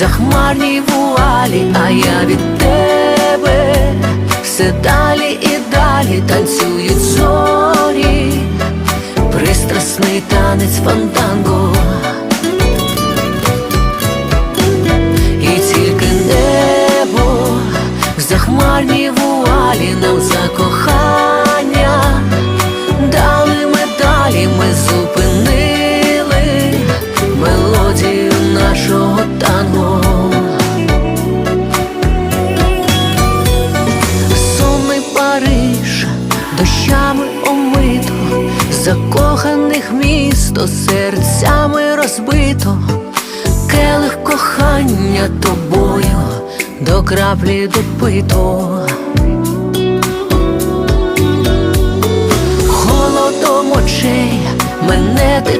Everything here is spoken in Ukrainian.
захмарній вуалі, а я від тебе. Все далі і далі танцюють зорі, пристрасний танець фантанго. І тільки небо. В вуалі нам за дощами омито, закоханих місто, серцями розбито, келих кохання тобою до краплі допито. Холодом очей мене ти